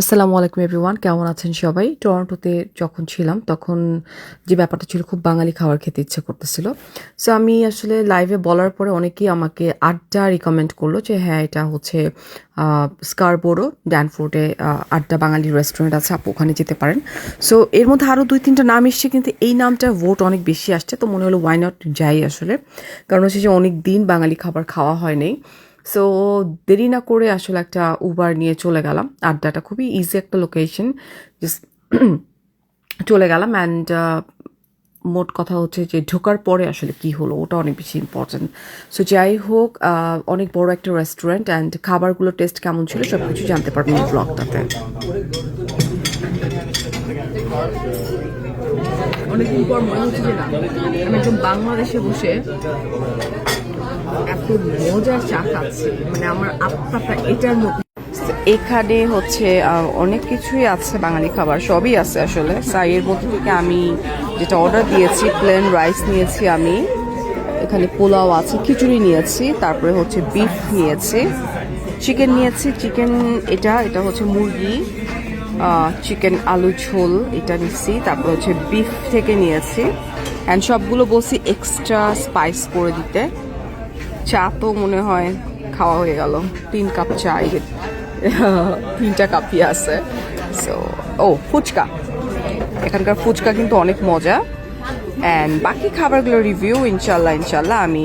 আসসালামু আলাইকুম এভরিওয়ান কেমন আছেন সবাই? টরন্টোতে যখন ছিলাম, তখন যে ব্যাপারটা ছিল, খুব বাঙালি খাবার খেতে ইচ্ছে করতেছিল। সো আমি আসলে লাইভে বলার পরে অনেকেই আমাকে আড্ডা রিকমেন্ড করল যে হ্যাঁ এটা হচ্ছে স্কারবোরো ড্যানফোর্ডে আড্ডা বাঙালি রেস্টুরেন্ট আছে, আপু ওখানে যেতে পারেন। সো এর মধ্যে আরও দুই তিনটা নাম এসছে, কিন্তু এই নামটা ভোট অনেক বেশি আসছে। তো মনে হলো ওয়াই নট যাই আসলে? কারণ হচ্ছে যে অনেক দিন বাঙালি খাবার খাওয়া হয়নি সো দেরি না করে আসলে একটা উবার নিয়ে চলে গেলাম। আড্ডাটা খুবই ইজি একটা লোকেশন জাস্ট চলে গেলাম অ্যান্ড মোট কথা হচ্ছে যে ঢোকার পরে আসলে কি হলো, ওটা অনেক বেশি ইম্পর্টেন্ট সো যাই হোক অনেক বড় একটা রেস্টুরেন্ট অ্যান্ড খাবারগুলো টেস্ট কেমন ছিল সব কিছু জানতে পারবেন এই ব্লগটাতে অনেকদিন পর মনে হচ্ছে যে আমি একদম বাংলাদেশে বসে এত মজার চা খাচ্ছি। মানে আমার আত্মাটা এটার মধ্যে এখানে হচ্ছে অনেক কিছুই আছে, বাঙালি খাবার, সবই আছে আসলে। তাই এর মধ্যে থেকে আমি যেটা অর্ডার দিয়েছি প্লেন রাইস নিয়েছি আমি। এখানে পোলাও আছে, খিচুড়ি নিয়েছি, তারপরে হচ্ছে বিফ নিয়েছি। চিকেন নিয়েছি চিকেন এটা এটা হচ্ছে মুরগি চিকেন আলু, ঝোল, এটা নিচ্ছি তারপর হচ্ছে বিফ থেকে নিয়েছি। অ্যান্ড সবগুলো বলছি এক্সট্রা স্পাইস করে দিতে। চা তো মনে হয় খাওয়া হয়ে গেল। তিন কাপ চা তিনটা কাপই আছে। সো ও, ফুচকা। এখানকার ফুচকা কিন্তু অনেক মজা। অ্যান্ড বাকি খাবারগুলো রিভিউ ইনশাল্লাহ ইনশাল্লাহ আমি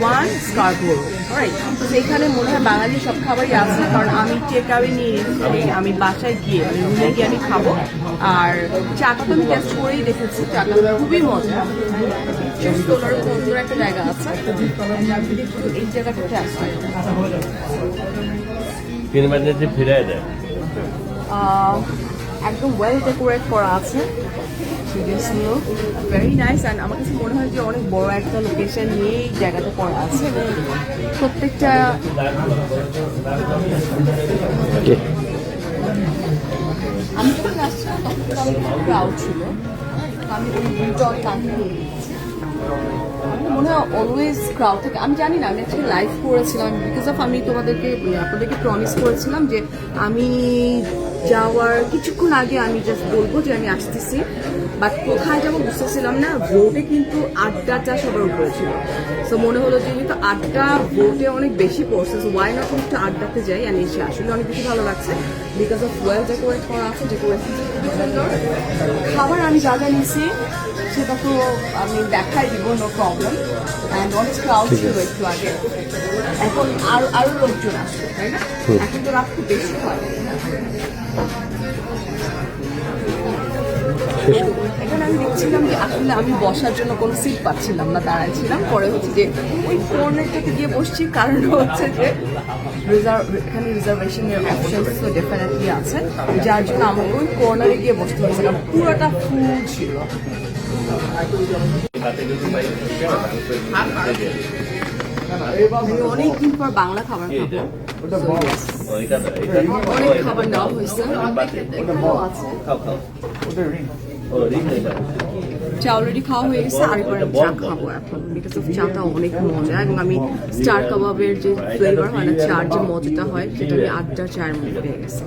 ওয়ান স্কারবোরো রাইট সেখানে মনে হয় বাঙালি সব খাবারই আছে কারণ আমি টেক আওয়ে নিয়ে নিচ্ছি আমি বাসায় গিয়ে মানে রুমে গিয়ে আমি খাব। আর চাটা তো আমি টেস্ট করেই দেখেছি চাটা খুবই মজা। সুন্দর একটা জায়গা আছে এই জায়গাটাতে আসছি ফিরে দেয়। একদম ওয়েল ডেকোরেট করা আছে। সিরিয়াসলি ভেরি নাইস অ্যান্ড আমার কাছে মনে হয় যে অনেক বড় একটা লোকেশন জায়গাটা করা আছে। প্রত্যেকটা আমি যখন আসছিলাম তখন কিন্তু অনেক ক্রাউড ছিল। আমি ওই ভিউটা অনেক মনে হয় অলওয়েজ ক্রাউড থাকে। আমি জানি না আমি আজকে লাইভ করেছিলাম। বিকজ অফ আমি তোমাদেরকে মানে আপনাদেরকে প্রমিস করেছিলাম যে আমি যাওয়ার কিছুক্ষণ আগে আমি জাস্ট বলব যে আমি আসতেছি। বাট কোথায় যাব বুঝতেছিলাম না ভোটে কিন্তু আড্ডাটা সবার উপরে ছিল। সো মনে হলো যেহেতু আড্ডা ভোটে অনেক বেশি পড়ছে সো ওয়াই নট একটু আড্ডাতে যাই আমি এসে আসলে অনেক বেশি ভালো লাগছে। বিকজ অফ ওয়েল ডেকোরেট করা আছে ডেকোরেশন খাবার আমি যা নিয়েছি সেটা তো আমি দেখাই দিব নো প্রবলেম অ্যান্ড অনেক ক্রাউড ছিল একটু আগে। এখন আরও আরও লোকজন আসবে তাই না? এখন তো রাত খুব বেশি হয়। এখানে আমি দেখছিলাম যে আসলে আমি বসার জন্য কোনো সিট পাচ্ছিলাম না দাঁড়াইছিলাম। পরে হচ্ছে যে ওই কর্নারটাতে গিয়ে বসছি কারণ হচ্ছে যে রিজার্ভ এখানে রিজার্ভেশনের অপশন তো ডেফিনেটলি আছে। যার জন্য আমাকে ওই কর্নারে গিয়ে বসতে হয়েছে কারণ পুরোটা ফুল ছিল। অনেকদিন পর বাংলা খাবার খাব। অনেক খাবার নেওয়া হয়েছে। চা অলরেডি খাওয়া হয়ে গেছে চা খাব এখন। বিকজ অফ চাটা অনেক মজা এবং আমি স্টার কাবাবের যে ফ্লেভার মানে চার যে মজাটা হয় সেটা আমি আড্ডা চায়ের মধ্যে পেয়ে গেছি।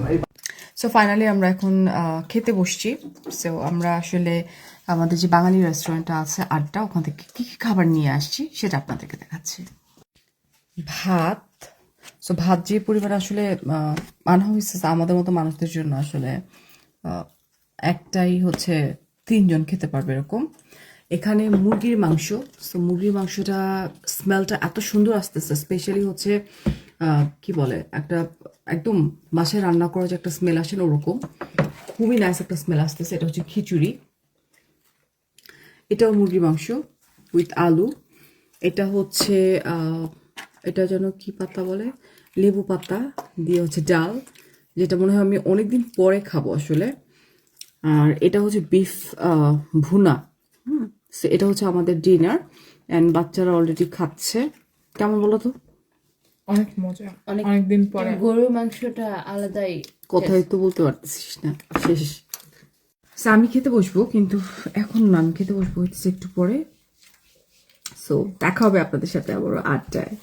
সো ফাইনালি আমরা এখন খেতে বসছি। সো আমরা আসলে আমাদের যে বাঙালি রেস্টুরেন্টটা আছে আড্ডা ওখান থেকে কী কী খাবার নিয়ে আসছি সেটা আপনাদেরকে দেখাচ্ছি। ভাত সো ভাত যে পরিমাণে আসলে আনা হয়েছে আমাদের মতো মানুষদের জন্য আসলে একটাই হচ্ছে তিনজন খেতে পারবে এরকম। এখানে মুরগির মাংস সো মুরগির মাংসটা স্মেলটা এত সুন্দর আসতেছে স্পেশালি হচ্ছে কি বলে, একটা একদম মাছে রান্না করা যে একটা স্মেল আসে না ওরকম, খুবই নাইস একটা স্মেল আসতেছে, এটা হচ্ছে খিচুড়ি। এটাও মুরগির মাংস উইথ আলু। এটা হচ্ছে আহ, এটা যেন কি পাতা বলে? লেবু পাতা দিয়ে হচ্ছে ডাল যেটা মনে হয় আমি অনেকদিন পরে খাব আসলে। আর এটা হচ্ছে বিফ ভুনা। এটা হচ্ছে আমাদের ডিনার অ্যান্ড বাচ্চারা অলরেডি খাচ্ছে। কেমন বলো তো? অনেক মজা অনেক- অনেক দিন পরে। গরুর মাংসটা আলাদাই কথাই তো বলতে পারতেছিস না। শেষ। আমি খেতে বসবো, কিন্তু এখন না, আমি খেতে বসবো হচ্ছে একটু পরে। সো দেখা হবে আপনাদের সাথে আবারও আটটায়